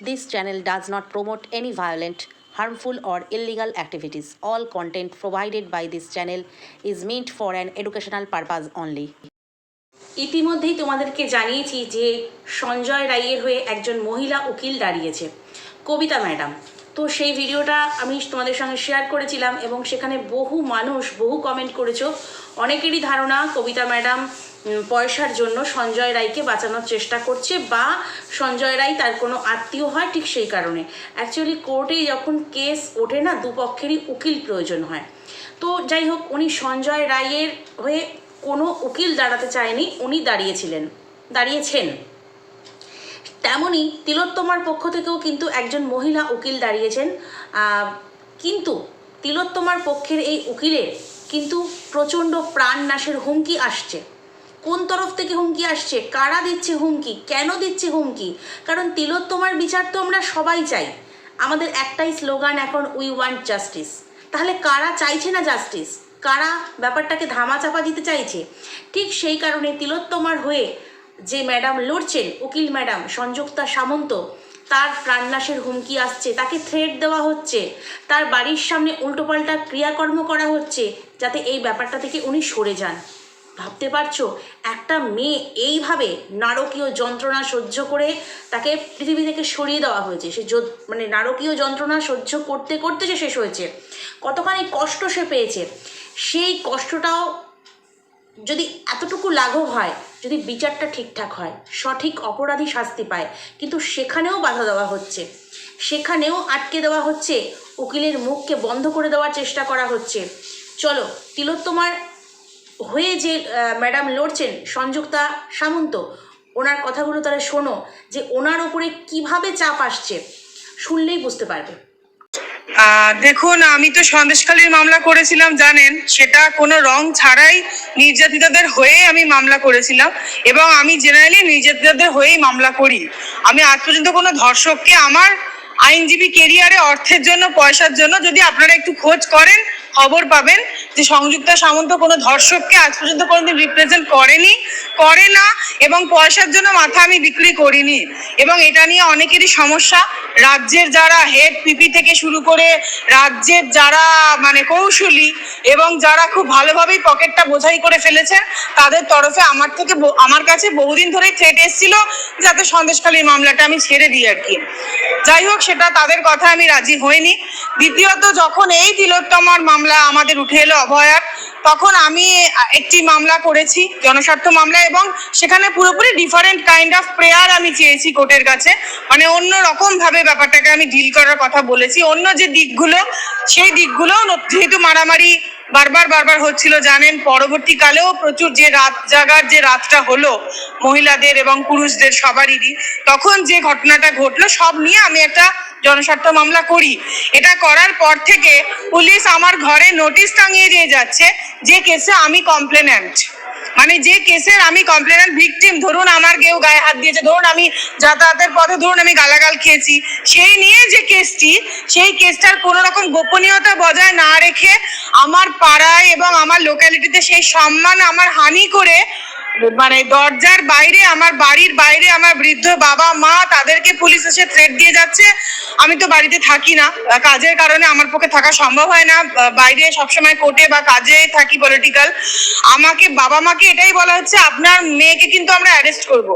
This channel does not promote any violent, harmful, or illegal activities. All content provided by this channel is meant for an educational purpose only. ইতিমধ্যেই তোমাদেরকে জানিয়েছি যে সঞ্জয় রায়ের হয়ে একজন মহিলা উকিল দাঁড়িয়েছে কবিতা ম্যাডাম তো সেই ভিডিওটা আমি তোমাদের সঙ্গে শেয়ার করেছিলাম এবং সেখানে বহু মানুষ বহু কমেন্ট করেছ। অনেকেরই ধারণা কবিতা ম্যাডাম পয়সার জন্য সঞ্জয় রায়কে বাঁচানোর চেষ্টা করছে বা সঞ্জয় রায় তার কোনো আত্মীয় হয় ঠিক সেই কারণে। অ্যাকচুয়ালি কোর্টে যখন কেস ওঠে না, দুপক্ষেরই উকিল প্রয়োজন হয়। তো যাই হোক, উনি সঞ্জয় রায়ের হয়ে কোনো উকিল দাঁড়াতে চায়নি, উনি দাঁড়িয়েছিলেন, দাঁড়িয়েছেন। তেমনই তিলোত্তমার পক্ষ থেকেও কিন্তু একজন মহিলা উকিল দাঁড়িয়েছেন। কিন্তু তিলোত্তমার পক্ষের এই উকিলের কিন্তু প্রচণ্ড প্রাণনাশের হুমকি আসছে। কোন তরফ থেকে হুমকি আসছে? কারা দিচ্ছে হুমকি? কেন দিচ্ছে হুমকি? কারণ তিলোত্তমার বিচার তো আমরা সবাই চাই। আমাদের একটাই স্লোগান এখন উই ওয়ান্ট জাস্টিস তাহলে কারা চাইছে না জাস্টিস কারা ব্যাপারটাকে ধামাচাপা দিতে চাইছে? ঠিক সেই কারণে তিলোত্তমার হয়ে যে ম্যাডাম লড়ছেন, উকিল ম্যাডাম সংযুক্তা সামন্ত, তার প্রাণনাশের হুমকি আসছে, তাকে থ্রেট দেওয়া হচ্ছে, তার বাড়ির সামনে উল্টোপাল্টা ক্রিয়াকর্ম করা হচ্ছে, যাতে এই ব্যাপারটা থেকে উনি সরে যান। ভাবতে পারছ, একটা মেয়ে এইভাবে নারকীয় যন্ত্রণা সহ্য করে তাকে পৃথিবী থেকে সরিয়ে দেওয়া হয়েছে। সে যো- মানে নারকীয় যন্ত্রণা সহ্য করতে করতে সে শেষ হয়েছে। কতখানি কষ্ট সে পেয়েছে। সেই কষ্টটাও যদি এতটুকু লাঘব হয় যদি বিচারটা ঠিকঠাক হয়, সঠিক অপরাধী শাস্তি পায়, কিন্তু সেখানেও বাধা দেওয়া হচ্ছে। সেখানেও আটকে দেওয়া হচ্ছে, উকিলের মুখকে বন্ধ করে দেওয়ার চেষ্টা করা হচ্ছে। চলো, তিলোত্তমার হয়ে যে ম্যাডাম লড়ছেন, সংযুক্তা সামন্ত, ওনার কথাগুলো তাহলে শোনো, যে ওনার ওপরে কীভাবে চাপ আসছে, শুনলেই বুঝতে পারবে। দেখুন, আমি তো সন্দেশখালীর মামলা করেছিলাম, জানেন? সেটা কোনো রং ছাড়াই নির্যাতিতাদের হয়ে আমি মামলা করেছিলাম এবং আমি জেনারেলি নির্যাতিতাদের হয়েই মামলা করি। আমি আজ পর্যন্ত কোনো ধর্ষককে আমার আইনজীবী কেরিয়ারে অর্থের জন্য, পয়সার জন্য যদি আপনারা একটু খোঁজ করেন খবর পাবেন যে সংযুক্তা সামন্ত কোনো ধর্ষককে আজ পর্যন্ত কোনোদিন রিপ্রেজেন্ট করেনি, করে না, এবং পয়সার জন্য মাথা আমি বিক্রি করিনি। এবং এটা নিয়ে অনেকেরই সমস্যা। রাজ্যের যারা হেড পিপি থেকে শুরু করে রাজ্যের যারা মানে কৌশলী এবং যারা খুব ভালোভাবেই পকেটটা বোঝাই করে ফেলেছে তাদের তরফে আমার থেকে আমার কাছে বহুদিন ধরেই থ্রেট এসেছিল যাতে সন্দেশখালীর মামলাটা আমি ছেড়ে দিই আর কি। যাই হোক, সেটা তাদের কথা আমি রাজি হইনি। দ্বিতীয়ত, যখন এই তিলোত্তমার মামলা আমাদের উঠে এলো অভয়ার। তখন আমি একটি মামলা করেছি, জনস্বার্থ মামলা, এবং সেখানে পুরোপুরি ডিফারেন্ট কাইন্ড অফ প্রেয়ার আমি চেয়েছি কোর্টের কাছে। মানে অন্য রকম ভাবে ব্যাপারটাকে আমি ডিল করার কথা বলেছি। অন্য যে দিকগুলো, সেই দিকগুলো যেহেতু মারামারি বারবার বারবার হচ্ছিল, জানেন, পরবর্তীকালেও প্রচুর যে রাত জাগার যে রাতটা হলো, মহিলাদের এবং পুরুষদের সবারই, তখন যে ঘটনাটা ঘটলো, সব নিয়ে আমি একটা জনস্বার্থ মামলা করি। এটা করার পর থেকে পুলিশ আমার ঘরে নোটিশ টাঙিয়ে দিয়ে যাচ্ছে যে কেসে আমি কমপ্লেনেন্ট মানে যে কেসের আমি কমপ্লেনেন্ট ভিকটিম ধরুন আমার কেউ গায়ে হাত দিয়েছে, ধরুন আমি যাতায়াতের পথে ধরুন আমি গালাগাল খেয়েছি, সেই নিয়ে যে কেসটি, সেই কেসটার কোনো রকম গোপনীয়তা বজায় না রেখে আমার পাড়ায় এবং আমার লোকালিটিতে সেই সম্মান, আমার হানি করে মানে দরজার বাইরে, আমার বাড়ির বাইরে আমার বৃদ্ধ বাবা, মা তাদেরকে পুলিশ এসে থ্রেট দিয়ে যাচ্ছে। আমি তো বাড়িতে থাকি না। কাজের কারণে আমার পক্ষে থাকা সম্ভব হয় না। বাইরে সবসময় কোর্টে বা কাজে থাকি পলিটিক্যাল আমাকে, বাবা মাকে এটাই বলা হচ্ছে, আপনার মেয়েকে কিন্তু আমরা অ্যারেস্ট করব।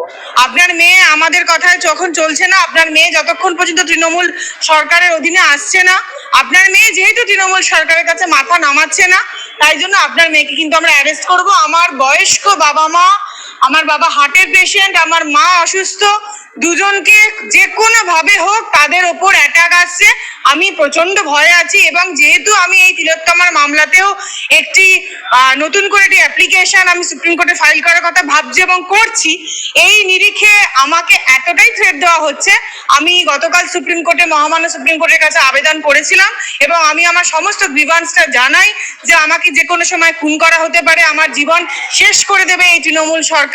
আপনার মেয়ে আমাদের কথায় যখন চলছে না, আপনার মেয়ে যতক্ষণ পর্যন্ত তৃণমূল সরকারের অধীনে আসছে না, আপনার মেয়ে যেহেতু তৃণমূল সরকারের কাছে মাথা নামাচ্ছে না, তাই জন্য আপনার মেয়েকে কিন্তু আমরা অ্যারেস্ট করব। আমার বয়স্ক বাবা মা আমার বাবা হার্টের পেশেন্ট আমার মা অসুস্থ, দুজনকে যে কোনো ভাবে হোক তাদের ওপর অ্যাটাক আসছে। আমি প্রচণ্ড ভয়ে আছি এবং যেহেতু আমি এই তিলোত্তমার মামলাতেও একটি নতুন করে একটি অ্যাপ্লিকেশন আমি সুপ্রিম কোর্টে ফাইল করার কথা ভাবছি এবং করছি, এই নিরিখে আমাকে এতটাই থ্রেট দেওয়া হচ্ছে, আমি গতকাল সুপ্রিম কোর্টে মহামান্য সুপ্রিম কোর্টের কাছে আবেদন করেছিলাম এবং আমি আমার সমস্ত গ্রিভান্সটা জানাই যে আমাকে যে কোনো সময় খুন করা হতে পারে, আমার জীবন শেষ করে দেবে এই তৃণমূল সরকার।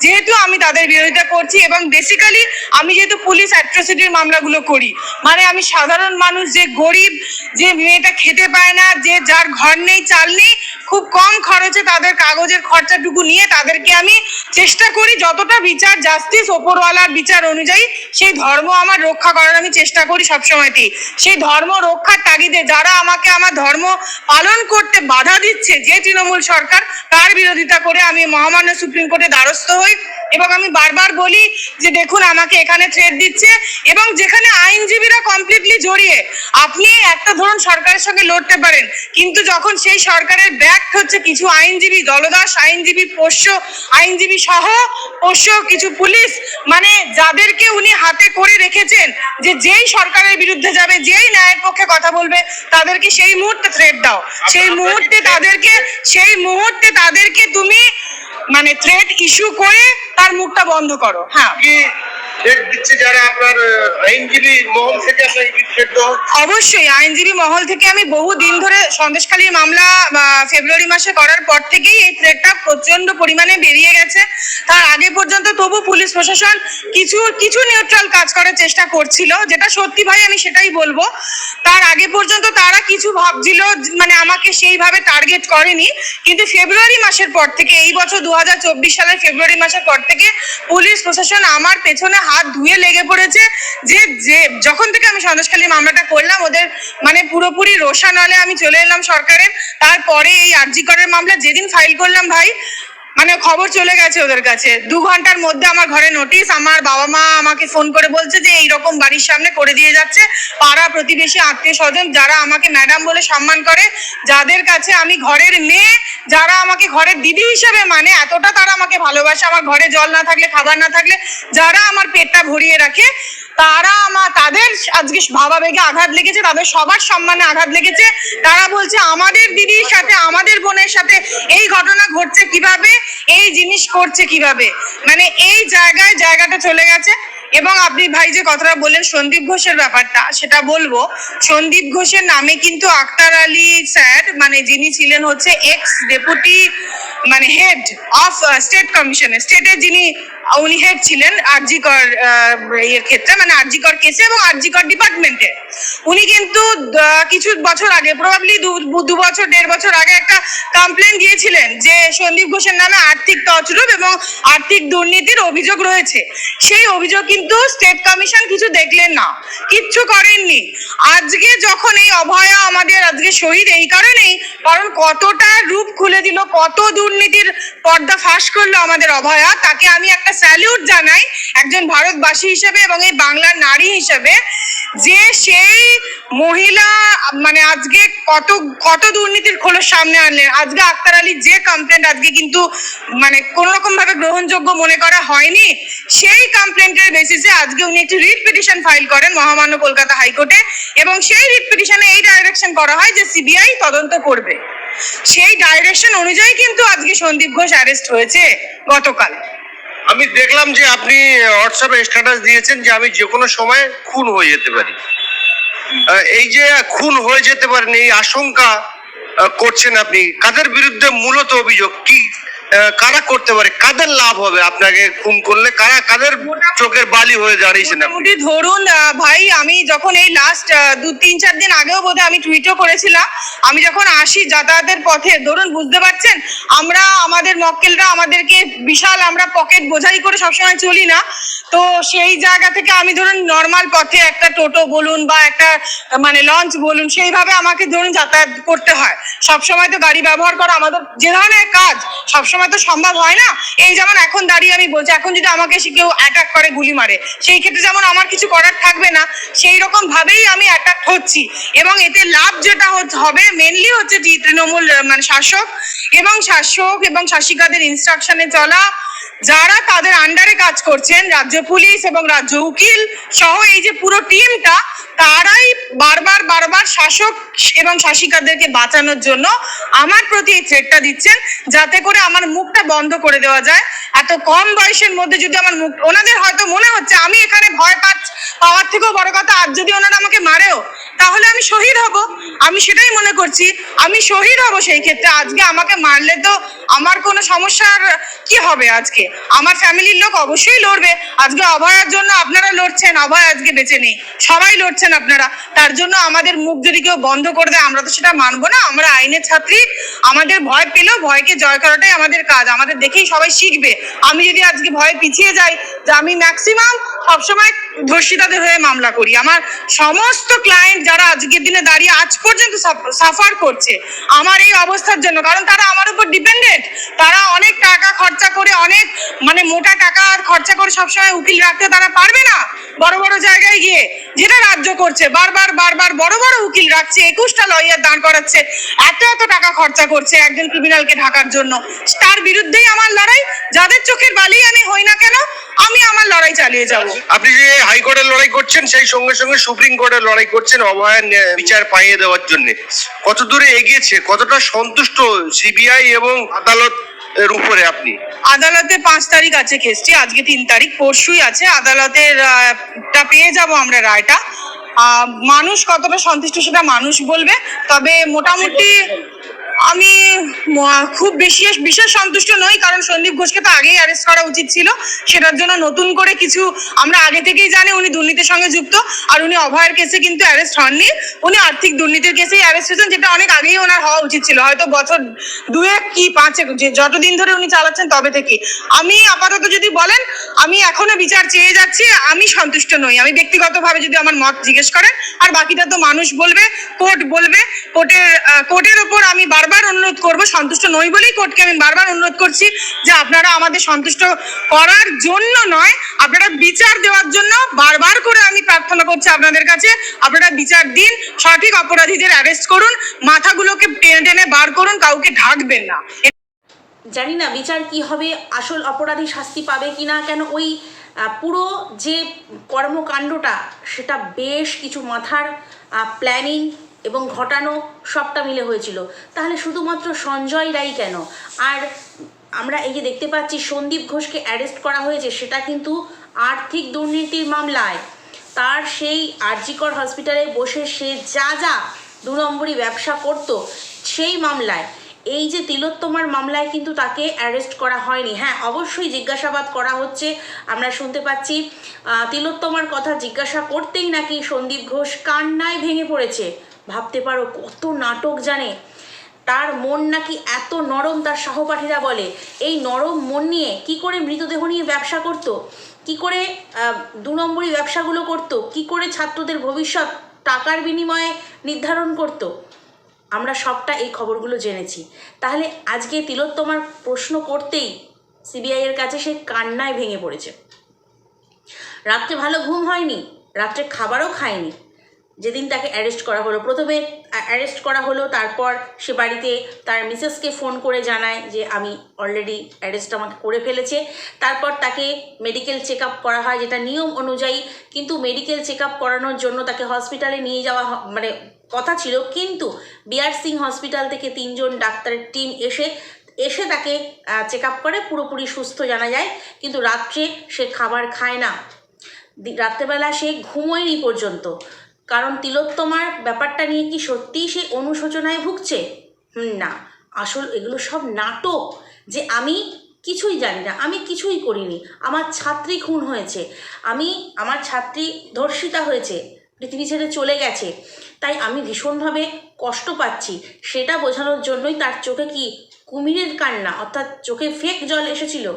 যেহেতু আমি তাদের বিরোধিতা করছি এবং বেসিক্যালি আমি যেহেতু পুলিশ অ্যাট্রোসিটির মামলাগুলো করি মানে আমি সাধারণ মানুষ, যে গরিব, যে মেয়েটা খেতে পায় না, যে যার ঘর নেই, চাল নেই খুব কম খরচে তাদের কাগজের খরচাটুকু নিয়ে তাদেরকে আমি চেষ্টা করি যতটা বিচার জাস্টিস ওপরওয়ালার বিচার অনুযায়ী সেই ধর্ম আমার রক্ষা করার আমি চেষ্টা করি সবসময়তেই। সেই ধর্ম রক্ষার তাগিদে যারা আমাকে আমার ধর্ম পালন করতে বাধা দিচ্ছে, যে তৃণমূল সরকার, তার বিরোধিতা করে আমি মহামান্য সুপ্রিম কোর্টে দ্বারস্থ হই। এবং আমি বারবার বলি যে দেখুন আমাকে এখানে থ্রেট দিচ্ছে এবং যেখানে আইনজীবীরা কমপ্লিটলি জড়িয়ে আপনি একটা ধরুন সরকারের সঙ্গে লড়তে পারেন কিন্তু যখন সেই সরকারের ব্যাক হচ্ছে কিছু আইনজীবী দলদাস আইনজীবী পোষ্য আইনজীবী সহ পোষ্য কিছু পুলিশ মানে যাদেরকে উনি হাতে করে রেখেছেন যে যেই সরকারের বিরুদ্ধে যাবে যেই ন্যায়ের পক্ষে কথা বলবে তাদেরকে সেই মুহূর্তে থ্রেট দাও। সেই মুহূর্তে তাদেরকে সেই মুহূর্তে তাদেরকে তুমি মানে থ্রেড ইস্যু করে তার মুখটা বন্ধ করো। হ্যাঁ। অবশ্যই, আইনজীবী মহল থেকে আমি বহু দিন ধরে সন্দেশখালীর মামলা ফেব্রুয়ারি মাসে করার পর থেকেই এই থ্রেটটা প্রচণ্ড পরিমাণে বেরিয়ে গেছে। তার আগে পর্যন্ত তবু পুলিশ প্রশাসন কিছু কিছু নিউট্রাল কাজ করার চেষ্টা করছিল, যেটা সত্যি ভাই আমি সেটাই বলব। তার আগে পর্যন্ত তারা কিছু ভাবছিল মানে আমাকে সেইভাবে টার্গেট করেনি। কিন্তু ফেব্রুয়ারি মাসের পর থেকে, এই বছর দু হাজার চব্বিশ সালের ফেব্রুয়ারি মাসের পর থেকে পুলিশ প্রশাসন আমার পেছনে হাত ধুয়ে লেগে পড়েছে, যে যে, যখন থেকে আমি সন্দেশখালী মামলাটা করলাম, ওদের মানে পুরোপুরি রোষা নলে আমি চলে এলাম সরকারের। তারপরে এই আরজি করের মামলা, যেদিন ফাইল করলাম ভাই মানে খবর চলে গেছে ওদের কাছে। দু ঘণ্টার মধ্যে আমার ঘরে নোটিশ আমার বাবা মা আমাকে ফোন করে বলছে যে এইরকম বাড়ির সামনে করে দিয়ে যাচ্ছে। পাড়া প্রতিবেশী, আত্মীয় স্বজন যারা আমাকে ম্যাডাম বলে সম্মান করে, যাদের কাছে আমি ঘরের মেয়ে, যারা আমাকে ঘরের দিদি হিসেবে মানে এতটা তারা আমাকে ভালোবাসে। আমার ঘরে জল না থাকলে, খাবার না থাকলে, যারা আমার পেটটা ভরিয়ে রাখে তারা আমার, তাদের আজকে ভাবাবেগে আঘাত লেগেছে, তাদের সবার সম্মানে আঘাত লেগেছে। তারা বলছে, আমাদের দিদির সাথে, আমাদের বোনের সাথে এই ঘটনা ঘটছে কীভাবে? এই জিনিস করছে কীভাবে? মানে এই জায়গায় জায়গাটা চলে গেছে। এবং আপনি ভাই যে কথাটা বললেন, সন্দীপ ঘোষের ব্যাপারটা, সেটা বলব। সন্দীপ ঘোষের নামে কিন্তু আক্তার আলী স্যার মানে যিনি ছিলেন হচ্ছে এক্স ডেপুটি মানে হেড অফ স্টেট কমিশনে স্টেটের যিনি উনি হেড ছিলেন আরজিকর এর ক্ষেত্রে মানে আরজিকর কেসে এবং আরজিকর ডিপার্টমেন্টে। উনি কিন্তু কিছু বছর আগে প্রবাবলি দু বছর, দেড় বছর আগে একটা কমপ্লেন দিয়েছিলেন যে সন্দীপ ঘোষের নামে আর্থিক তছরূপ এবং আর্থিক দুর্নীতির অভিযোগ রয়েছে। সেই অভিযোগ কিন্তু স্টেট কমিশন কিছু দেখলেন না, কিচ্ছু করেননি। আজকে যখন এই অভয়া আমাদের আজকে শহীদ, এই কারণেই, কারণ কতটা রূপ খুলে দিল, কত দুর্নীতির পর্দা ফাঁস করল আমাদের অভয়া, তাকে আমি একটা স্যালিউট জানাই একজন ভারতবাসী হিসেবে এবং এই বাংলার নারী হিসেবে যে সেই মহিলা মানে আজকে কত কত দুর্নীতির খোলস সামনে আনলেন। আজকে আক্তার আলী যে কমপ্লেন্ট আজকে কিন্তু মানে কোন রকম ভাবে গ্রহণযোগ্য মনে করা হয়নি, সেই কমপ্লেন্টের বেসিসে আজকে উনি একটি রিট পিটিশন ফাইল করেন মহামান্য কলকাতা হাইকোর্টে এবং সেই রিট পিটিশনে এই ডাইরেকশন করা হয় যে সিবিআই তদন্ত করবে। সেই ডাইরেকশন অনুযায়ী কিন্তু আজকে সন্দীপ ঘোষ অ্যারেস্ট হয়েছে গতকাল। আমি দেখলাম যে আপনি হোয়াটসঅ্যাপে স্ট্যাটাস দিয়েছেন যে আমি যে কোনো সময় খুন হয়ে যেতে পারি। এই যে খুন হয়ে যেতে পারেন, এই আশঙ্কা করছেন আপনি, কাদের বিরুদ্ধে মূলত অভিযোগ? কি কারা করতে পারে? কাদের লাভ হবে আপনাকে খুন করলে? কারা, কাদের চোখের বালি হয়ে দাঁড়িয়েছেন মোটামুটি ধরুন ভাই, আমি যখন এই লাস্ট দু, তিন, চার দিন আগেও বোধহয় আমি টুইটও করেছিলাম। আমি যখন আসি যাতায়াতের পথে, ধরুন, বুঝতে পারছেন? আমরা, আমাদের মক্কেলরা আমাদেরকে বিশাল আমরা পকেট বোঝাই করে সবসময় চলি না। তো সেই জায়গা থেকে আমি ধরুন নর্মাল পথে একটা টোটো বলুন বা একটা মানে লঞ্চ বলুন, সেইভাবে আমাকে ধরুন যাতায়াত করতে হয়। সবসময় তো গাড়ি ব্যবহার করা আমাদের যে ধরনের কাজ, সবসময় তো সম্ভব হয় না? এই যেমন এখন দাঁড়িয়ে আমি বলছি, এখন যদি আমাকে সে কেউ অ্যাটাক করে, গুলি মারে, সেই ক্ষেত্রে যেমন আমার কিছু করার থাকবে না, সেই রকম ভাবেই আমি অ্যাটাক হচ্ছি। এবং এতে লাভ যেটা হবে মেনলি হচ্ছে তৃণমূল মানে শাসক এবং শাসক এবং শাসিকাদের ইনস্ট্রাকশনে চলা যারা তাদের আন্ডারে কাজ করছেন, রাজ্য পুলিশ এবং রাজ্য উকিল সহ এই যে পুরো টিমটা তারাই বারবার বারবার শাসক এবং শাসিকাদেরকে বাঁচানোর জন্য আমার প্রতি এই থ্রেটটা দিচ্ছেন, যাতে করে আমার মুখটা বন্ধ করে দেওয়া যায়। এত কম বয়সের মধ্যে যদি আমার মুখ, ওনাদের হয়তো মনে হচ্ছে আমি এখানে ভয় পাচ্ছি, পাওয়ার থেকেও বড় কথা আজ যদি ওনারা আমাকে মারেও, তাহলে আমি শহীদ হব। আমি সেটাই মনে করছি, আমি শহীদ হব সেই ক্ষেত্রে। আজকে আমাকে মারলে তো আমার কোনো সমস্যার কি হবে আজকে? আমার ফ্যামিলির লোক অবশ্যই লড়বে। আজকে অভয়ার জন্য আপনারা লড়ছেন, অভয় আজকে বেঁচে নেই। সবাই লড়ছেন আপনারা। তার জন্য আমাদের মুখ যদি কেউ বন্ধ করে দেয়, আমরা তো সেটা মানবো না। আমরা আইনের ছাত্রী। আমাদের ভয় পেলেও ভয়কে জয় করাটাই আমাদের কাজ। আমাদের দেখেই সবাই শিখবে। আমি যদি আজকে ভয় পিছিয়ে যাই, যে আমি ম্যাক্সিমাম সবসময় ধর্ষিতাদের হয়ে মামলা করি। আমার সমস্ত ক্লায়েন্ট যারা আজকের দিনে দাঁড়িয়ে আজ পর্যন্ত সাফার করছে, আমার এই অবস্থার জন্য। কারণ তারা আমার উপর ডিপেন্ডেন্ট তারা অনেক টাকা খরচা করে, অনেক মানে মোটা টাকা খরচা করে সবসময় উকিল রাখতে তারা পারবে না। বড় বড় জায়গায় গিয়ে। যেটা রাজ্য করছে, বারবার বারবার বড় বড় উকিল রাখছে, একুশটা লয়ার দাঁড় করাচ্ছে, এত এত টাকা খরচা করছে একজন ক্রিমিনালকে ঢাকার জন্য। তার বিরুদ্ধেই আমার লড়াই, যাদের চোখের বালি আমি হই না কেন, আমি আমার লড়াই চালিয়ে যাব। আপনি যে হাইকোর্টের লড়াই করছেন, সেই সঙ্গে সঙ্গে সুপ্রিম কোর্টের লড়াই করছেন অভয়ার বিচার পাইয়ে দেওয়ার জন্য। কত দূরে এগিয়েছে, কতটা সন্তুষ্ট সিবিআই এবং আদালত এর উপরে আপনি? আদালতে পাঁচ তারিখ আছে কেসটি, আজকে তিন তারিখ, পরশুই আছে। আদালতের টা পেয়ে যাব আমরা রায়টা। মানুষ কতটা সন্তুষ্ট সেটা মানুষ বলবে, তবে মোটামুটি আমি খুব বেশি বিশেষ সন্তুষ্ট নই, কারণ সন্দীপ ঘোষকে তো আগেই অ্যারেস্ট করা উচিত ছিল। সেটার জন্য নতুন করে কিছু, আমরা আগে থেকেই জানি উনি দুর্নীতির সঙ্গে যুক্ত, আর উনি অভয়ের কেসে কিন্তু অ্যারেস্ট হননি। উনি আর্থিক দুর্নীতির কেসেই অ্যারেস্ট হয়েছেন, যেটা অনেক আগেই ওনার হওয়া উচিত ছিল। হয়তো বছর দুয়েক কি পাঁচেক, যে যতদিন ধরে উনি চালাচ্ছেন তবে থেকে আমি আপাতত যদি বলেন আমি এখনও বিচার চেয়ে যাচ্ছি, আমি সন্তুষ্ট নই। আমি ব্যক্তিগতভাবে যদি আমার মত জিজ্ঞেস করেন, আর বাকিটা তো মানুষ বলবে, কোর্ট বলবে, কোর্টের কোর্টের ওপর আমি বারবার অনুরোধ করব, সন্তুষ্ট নই বলেই কোর্টকে আমি বারবার অনুরোধ করছি যে আপনারা আমাদের সন্তুষ্ট করার জন্য নয়, আপনারা বিচার দেওয়ার জন্য বারবার করে আমি প্রার্থনা করছি আপনাদের কাছে। আপনারা বিচার দিন, সঠিক অপরাধীদের অ্যারেস্ট করুন, মাথাগুলোকে টেনে টেনে বার করুন, কাউকে ঢাকবেন না। জানি না, বিচার কি হবে, আসল অপরাধী শাস্তি পাবে কি না কেন ওই পুরো যে কর্মকাণ্ডটা, সেটা বেশ কিছু মাথার প্ল্যানিং এবং ঘটানো সবটা মিলে হয়েছিল। তাহলে শুধুমাত্র সঞ্জয় রাই কেন? আর আমরা এই যে দেখতে পাচ্ছি, সন্দীপ ঘোষকে অ্যারেস্ট করা হয়েছে, সেটা কিন্তু আর্থিক দুর্নীতির মামলায়। তার সেই আরজিকর হসপিটালে বসে সে যা যা দু নম্বরই ব্যবসা করতো, সেই মামলায়। এই যে তিলোত্তমার মামলায় কিন্তু তাকে অ্যারেস্ট করা হয়নি। হ্যাঁ অবশ্যই জিজ্ঞাসাবাদ করা হচ্ছে। আমরা শুনতে পাচ্ছি তিলোত্তমার কথা জিজ্ঞাসা করতেই নাকি সন্দীপ ঘোষ কান্নায় ভেঙে পড়েছে। ভাবতে পারো কত নাটক জানে। তার মন নাকি এত নরম, তার সহপাঠীরা বলে। এই নরম মন নিয়ে কি করে মৃতদেহ নিয়ে ব্যবসা করত? কি করে দু নম্বরী ব্যবসাগুলো করত? কি করে ছাত্রদের ভবিষ্যৎ টাকার বিনিময়ে নির্ধারণ করতো? আমরা সবটা এই খবরগুলো জেনেছি। তাহলে আজকে তিলোত্তমার প্রশ্ন করতেই সিবিআই এর কাছে সে কান্নায় ভেঙে পড়েছে। রাত্রে ভালো ঘুম হয়নি, রাত্রে খাবারও খায়নি। যেদিন তাকে অ্যারেস্ট করা হলো, প্রথমে অ্যারেস্ট করা হলো, তারপর সে বাড়িতে তার মিসেসকে ফোন করে জানায় যে, আমি অলরেডি অ্যারেস্ট আমাকে করে ফেলেছে। তারপর তাকে মেডিকেল চেক করা হয়, যেটা নিয়ম অনুযায়ী, কিন্তু মেডিকেল চেক করানোর জন্য তাকে হসপিটালে নিয়ে যাওয়া মানে কথা ছিল, কিন্তু বিআর সিং হসপিটাল থেকে তিনজন ডাক্তারের টিম এসে এসে তাকে চেক আপ করে, পুরোপুরি সুস্থ জানা যায়, কিন্তু রাত্রে সে খাবার খায় না। রাত্রেবেলা সে ঘুমোয়নি পর্যন্ত। কারণ তিলোত্তমার ব্যাপারটা নিয়ে কি সত্যিই সে অনুশোচনায় ভুগছে? না। আসল এগুলো সব নাটক, যে আমি কিছুই জানি না, আমি কিছুই করিনি। আমার ছাত্রী খুন হয়েছে। আমি, আমার ছাত্রী ধর্ষিতা হয়েছে। পৃথিবী ছেড়ে চলে গেছে। তাই আমি ভীষণভাবে কষ্ট পাচ্ছি। সেটা বোঝানোর জন্যই তার চোখে কি কুমিরের কান্না, অর্থাৎ চোখে ফেক জল এসেছিল?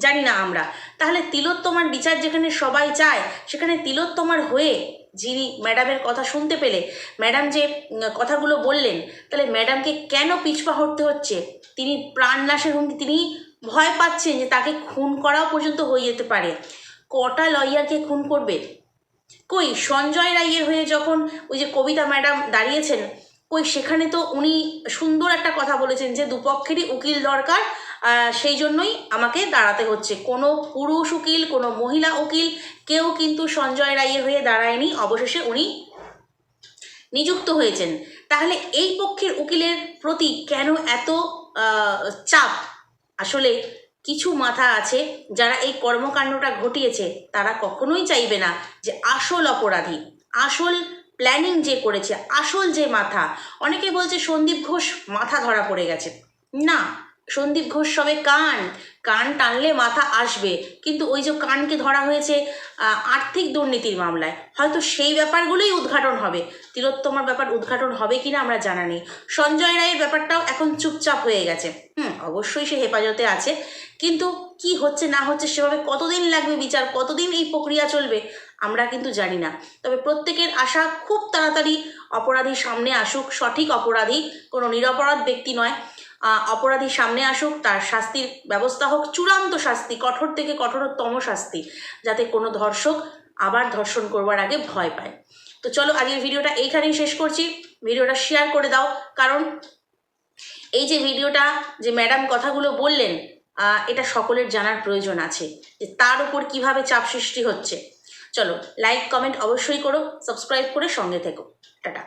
জানি না আমরা। তাহলে তিলোত্তমার বিচার যেখানে সবাই চায়, সেখানে তিলোত্তমার হয়ে যিনি ম্যাডামের কথা শুনতে পেলে, ম্যাডাম যে কথাগুলো বললেন, তাহলে ম্যাডামকে কেন পিছপা হতে হচ্ছে? তিনি প্রাণনাশের হুমকি, তিনি ভয় পাচ্ছেন যে তাকে খুন করাও পর্যন্ত হয়ে যেতে পারে। কটা লয়ারকে খুন করবে? কই, সঞ্জয় রায়ের হয়ে যখন ওই যে কবিতা ম্যাডাম দাঁড়িয়েছেন, কই, সেখানে তো উনি সুন্দর একটা কথা বলেছেন যে দুপক্ষেরই উকিল দরকার সেই জন্যই আমাকে দাঁড়াতে হচ্ছে। কোনো পুরুষ উকিল, কোনো মহিলা উকিল, কেউ কিন্তু সঞ্জয় রায়ের হয়ে দাঁড়ায়নি, অবশেষে উনি নিযুক্ত হয়েছেন। তাহলে এই পক্ষের উকিলের প্রতি কেন এত চাপ? আসলে কিছু মাথা আছে যারা এই কর্মকাণ্ডটা ঘটিয়েছে, তারা কখনোই চাইবে না যে আসল অপরাধী, আসল প্ল্যানিং যে করেছে, আসল যে মাথা। অনেকে বলছে সন্দীপ ঘোষ মাথা ধরা পড়ে গেছে। না, সন্দীপ ঘোষ সবে কান কান টানলে মাথা আসবে। কিন্তু ওই যে কানকে ধরা হয়েছে আর্থিক দুর্নীতির মামলায়, হয়তো সেই ব্যাপারগুলোই উদ্ঘাটন হবে। তিলোত্তমার ব্যাপার উদ্ঘাটন হবে কিনা আমরা জানা নেই। সঞ্জয় রায়ের ব্যাপারটাও এখন চুপচাপ হয়ে গেছে। হুম, অবশ্যই সে হেফাজতে আছে। কিন্তু কি হচ্ছে না হচ্ছে সেভাবে কতদিন লাগবে বিচার? কতদিন এই প্রক্রিয়া চলবে? আমরা কিন্তু জানি না। তবে প্রত্যেকের আশা খুব তাড়াতাড়ি অপরাধী সামনে আসুক। সঠিক অপরাধী কোনো নিরপরাধ ব্যক্তি নয়। অপরাধী সামনে আসুক, তার শাস্তির ব্যবস্থা হোক, চূড়ান্ত শাস্তি, কঠোর থেকে কঠোরতম শাস্তি, যাতে কোনো ধর্ষক আবার ধর্ষণ করবার আগে ভয় পায়। তো চলো, আজকের ভিডিওটা এইখানেই শেষ করছি। ভিডিওটা শেয়ার করে দাও, কারণ এই যে ভিডিওটা, যে ম্যাডাম কথাগুলো বললেন এটা সকলের জানার প্রয়োজন আছে, যে তার উপর কীভাবে চাপ সৃষ্টি হচ্ছে। চলো লাইক কমেন্ট অবশ্যই করো সাবস্ক্রাইব করে সঙ্গে থেকো। টাটা।